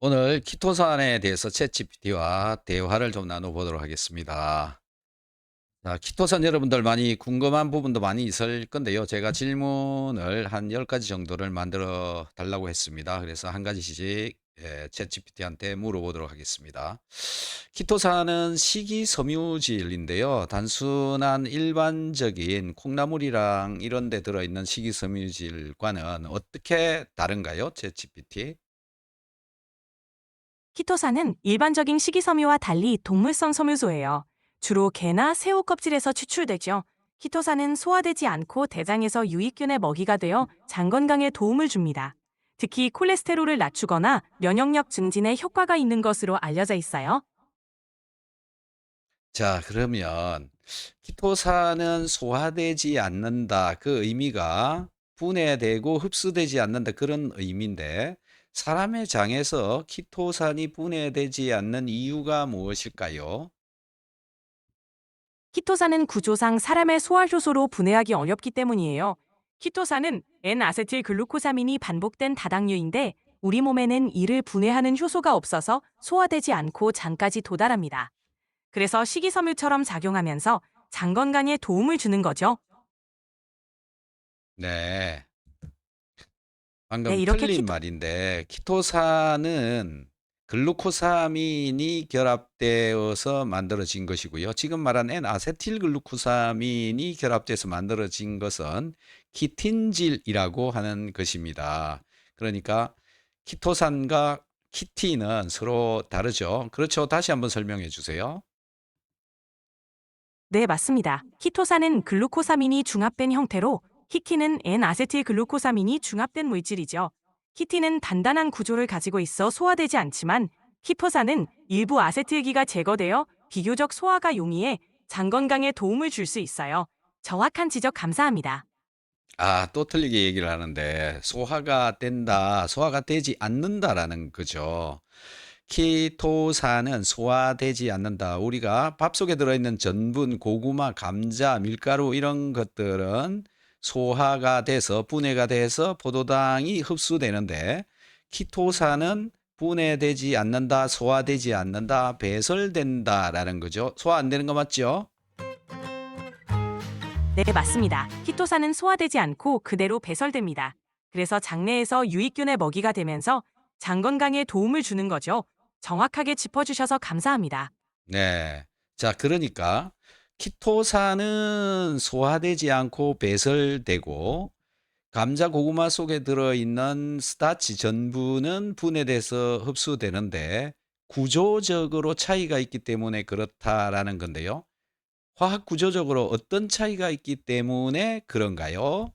오늘 키토산에 대해서 챗GPT와 대화를 좀 나눠보도록 하겠습니다. 자, 키토산 여러분들 많이 궁금한 부분도 많이 있을 건데요. 제가 질문을 한 10가지 정도를 만들어 달라고 했습니다. 그래서 한 가지씩 예, 챗GPT한테 물어보도록 하겠습니다. 키토산은 식이섬유질인데요. 단순한 일반적인 콩나물이랑 이런 데 들어있는 식이섬유질과는 어떻게 다른가요? 챗GPT? 키토산은 일반적인 식이섬유와 달리 동물성 섬유소예요. 주로 개나 새우 껍질에서 추출되죠. 키토산은 소화되지 않고 대장에서 유익균의 먹이가 되어 장 건강에 도움을 줍니다. 특히 콜레스테롤을 낮추거나 면역력 증진에 효과가 있는 것으로 알려져 있어요. 자, 그러면 키토산은 소화되지 않는다. 그 의미가 분해되고 흡수되지 않는다. 그런 의미인데, 사람의 장에서 키토산이 분해되지 않는 이유가 무엇일까요? 키토산은 구조상 사람의 소화 효소로 분해하기 어렵기 때문이에요. 키토산은 N아세틸 글루코사민이 반복된 다당류인데 우리 몸에는 이를 분해하는 효소가 없어서 소화되지 않고 장까지 도달합니다. 그래서 식이섬유처럼 작용하면서 장 건강에 도움을 주는 거죠. 네. 방금 네, 이렇게 틀린 키토 말인데, 키토산은 글루코사민이 결합되어서 만들어진 것이고요. 지금 말한 N아세틸글루코사민이 결합돼서 만들어진 것은 키틴질이라고 하는 것입니다. 그러니까 키토산과 키틴은 서로 다르죠. 그렇죠. 다시 한번 설명해 주세요. 네, 맞습니다. 키토산은 글루코사민이 중합된 형태로 키틴은 N아세틸 글루코사민이 중합된 물질이죠. 키틴은 단단한 구조를 가지고 있어 소화되지 않지만 키토산은 일부 아세틸기가 제거되어 비교적 소화가 용이해 장 건강에 도움을 줄 수 있어요. 정확한 지적 감사합니다. 아, 또 틀리게 얘기를 하는데, 소화가 된다, 소화가 되지 않는다라는 거죠. 키토산은 소화되지 않는다. 우리가 밥 속에 들어있는 전분, 고구마, 감자, 밀가루 이런 것들은 소화가 돼서 분해가 돼서 포도당이 흡수되는데 키토산은 분해되지 않는다, 소화되지 않는다, 배설된다라는 거죠. 소화 안 되는 거 맞죠? 네, 맞습니다. 키토산은 소화되지 않고 그대로 배설됩니다. 그래서 장내에서 유익균의 먹이가 되면서 장 건강에 도움을 주는 거죠. 정확하게 짚어주셔서 감사합니다. 네. 자, 그러니까 키토산은 소화되지 않고 배설되고 감자, 고구마 속에 들어있는 스타치 전부는 분해돼서 흡수되는데 구조적으로 차이가 있기 때문에 그렇다라는 건데요. 화학 구조적으로 어떤 차이가 있기 때문에 그런가요?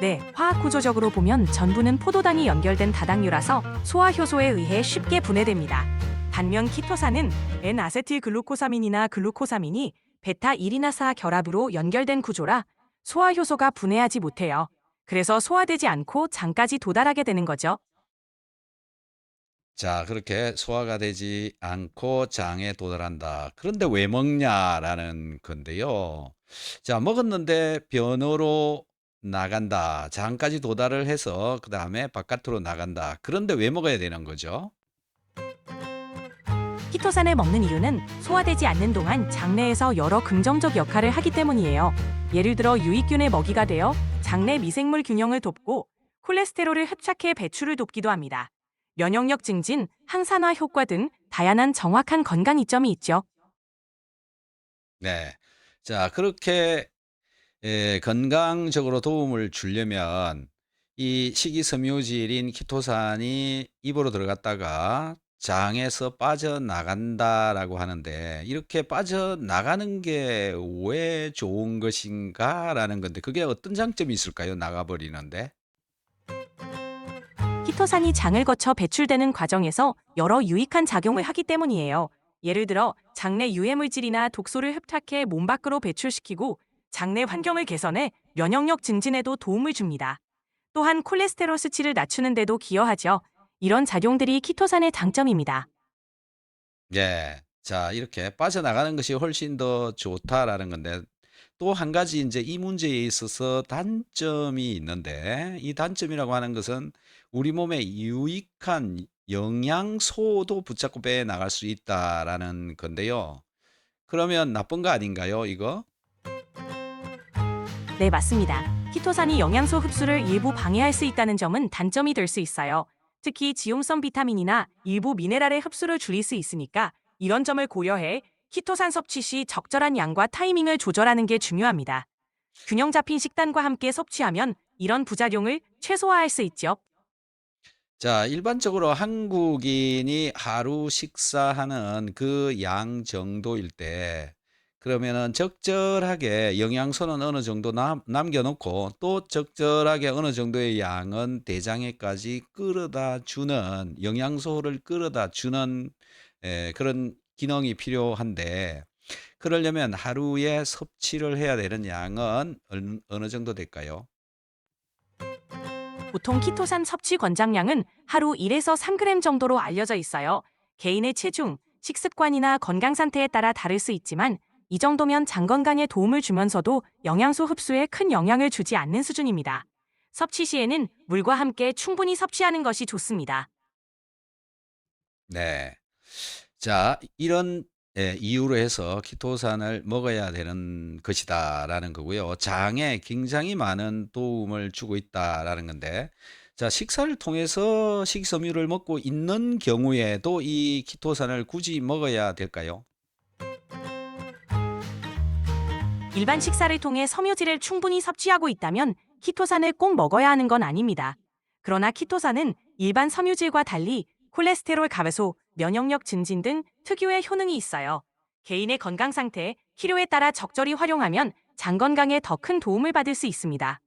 네, 화학 구조적으로 보면 전부는 포도당이 연결된 다당류라서 소화 효소에 의해 쉽게 분해됩니다. 반면 키토산은 N아세틸 글루코사민이나 글루코사민이 베타 1이나사 결합으로 연결된 구조라 소화 효소가 분해하지 못해요. 그래서 소화되지 않고 장까지 도달하게 되는 거죠. 자, 그렇게 소화가 되지 않고 장에 도달한다. 그런데 왜 먹냐라는 건데요. 자, 먹었는데 변으로 나간다. 장까지 도달을 해서 그 다음에 바깥으로 나간다. 그런데 왜 먹어야 되는 거죠? 키토산을 먹는 이유는 소화되지 않는 동안 장내에서 여러 긍정적 역할을 하기 때문이에요. 예를 들어 유익균의 먹이가 되어 장내 미생물 균형을 돕고 콜레스테롤을 흡착해 배출을 돕기도 합니다. 면역력 증진, 항산화 효과 등 다양한 정확한 건강 이점이 있죠. 네. 자, 그렇게 에, 건강적으로 도움을 주려면 이 식이섬유질인 키토산이 입으로 들어갔다가 장에서 빠져나간다라고 하는데 이렇게 빠져나가는 게 왜 좋은 것인가라는 건데 그게 어떤 장점이 있을까요? 나가버리는데. 키토산이 장을 거쳐 배출되는 과정에서 여러 유익한 작용을 하기 때문이에요. 예를 들어 장내 유해물질이나 독소를 흡착해 몸 밖으로 배출시키고 장내 환경을 개선해 면역력 증진에도 도움을 줍니다. 또한 콜레스테롤 수치를 낮추는 데도 기여하죠. 이런 작용들이 키토산의 장점입니다. 예. 자, 이렇게 빠져나가는 것이 훨씬 더 좋다라는 건데 또 한 가지 인제 이 문제에 있어서 단점이 있는데 이 단점이라고 하는 것은 우리 몸에 유익한 영양소도 붙잡고 빼 나갈 수 있다라는 건데요. 그러면 나쁜 거 아닌가요, 이거? 네, 맞습니다. 키토산이 영양소 흡수를 일부 방해할 수 있다는 점은 단점이 될 수 있어요. 특히 지용성 비타민이나 일부 미네랄의 흡수를 줄일 수 있으니까 이런 점을 고려해 키토산 섭취 시 적절한 양과 타이밍을 조절하는 게 중요합니다. 균형 잡힌 식단과 함께 섭취하면 이런 부작용을 최소화할 수 있죠. 자, 일반적으로 한국인이 하루 식사하는 그 양 정도일 때 그러면은 적절하게 영양소는 어느 정도 남 남겨 놓고 또 적절하게 어느 정도의 양은 대장에까지 끌어다 주는 영양소를 끌어다 주는 에, 그런 기능이 필요한데 그러려면 하루에 섭취를 해야 되는 양은 어느, 어느 정도 될까요? 보통 키토산 섭취 권장량은 하루 1에서 3g 정도로 알려져 있어요. 개인의 체중, 식습관이나 건강 상태에 따라 다를 수 있지만 이 정도면 장 건강에 도움을 주면서도 영양소 흡수에 큰 영향을 주지 않는 수준입니다. 섭취 시에는 물과 함께 충분히 섭취하는 것이 좋습니다. 네. 자, 이런 예, 이유로 해서 키토산을 먹어야 되는 것이다라는 거고요. 장에 굉장히 많은 도움을 주고 있다라는 건데, 자, 식사를 통해서 식이섬유를 먹고 있는 경우에도 이 키토산을 굳이 먹어야 될까요? 일반 식사를 통해 섬유질을 충분히 섭취하고 있다면 키토산을 꼭 먹어야 하는 건 아닙니다. 그러나 키토산은 일반 섬유질과 달리 콜레스테롤 감소, 면역력 증진 등 특유의 효능이 있어요. 개인의 건강 상태, 필요에 따라 적절히 활용하면 장 건강에 더 큰 도움을 받을 수 있습니다.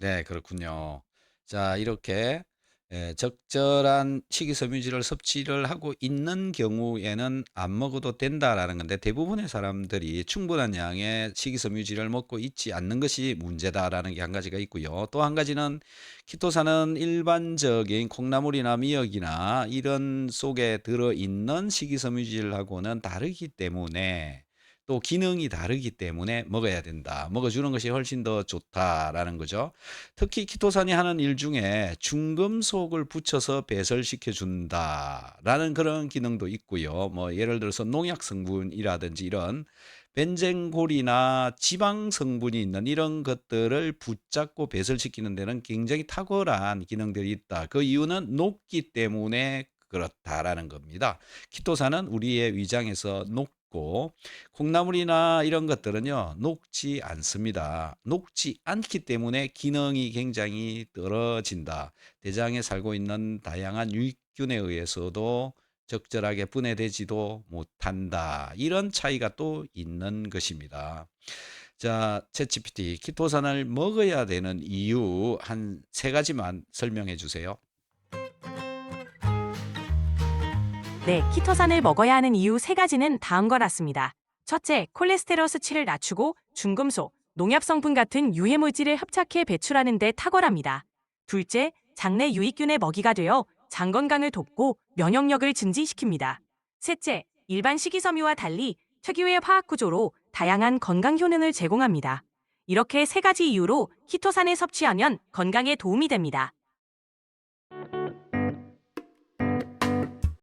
네, 그렇군요. 자, 이렇게 예, 적절한 식이섬유질을 섭취를 하고 있는 경우에는 안 먹어도 된다라는 건데 대부분의 사람들이 충분한 양의 식이섬유질을 먹고 있지 않는 것이 문제다라는 게 한 가지가 있고요. 또 한 가지는 키토산은 일반적인 콩나물이나 미역이나 이런 속에 들어 있는 식이섬유질하고는 다르기 때문에 또 기능이 다르기 때문에 먹어야 된다. 먹어주는 것이 훨씬 더 좋다라는 거죠. 특히 키토산이 하는 일 중에 중금속을 붙여서 배설시켜 준다라는 그런 기능도 있고요. 뭐 예를 들어서 농약 성분이라든지 이런 벤젠골이나 지방 성분이 있는 이런 것들을 붙잡고 배설시키는 데는 굉장히 탁월한 기능들이 있다. 그 이유는 녹기 때문에 그렇다라는 겁니다. 키토산은 우리의 위장에서 녹 고 콩나물이나 이런 것들은요 녹지 않습니다. 녹지 않기 때문에 기능이 굉장히 떨어진다. 대장에 살고 있는 다양한 유익균에 의해서도 적절하게 분해되지도 못한다. 이런 차이가 또 있는 것입니다. 자, 챗GPT 키토산을 먹어야 되는 이유 한 세 가지만 설명해 주세요. 네, 키토산을 먹어야 하는 이유 세 가지는 다음과 같습니다. 첫째, 콜레스테롤 수치를 낮추고 중금속, 농약 성분 같은 유해 물질을 흡착해 배출하는 데 탁월합니다. 둘째, 장내 유익균의 먹이가 되어 장 건강을 돕고 면역력을 증진시킵니다. 셋째, 일반 식이섬유와 달리 특유의 화학 구조로 다양한 건강 효능을 제공합니다. 이렇게 세 가지 이유로 키토산을 섭취하면 건강에 도움이 됩니다.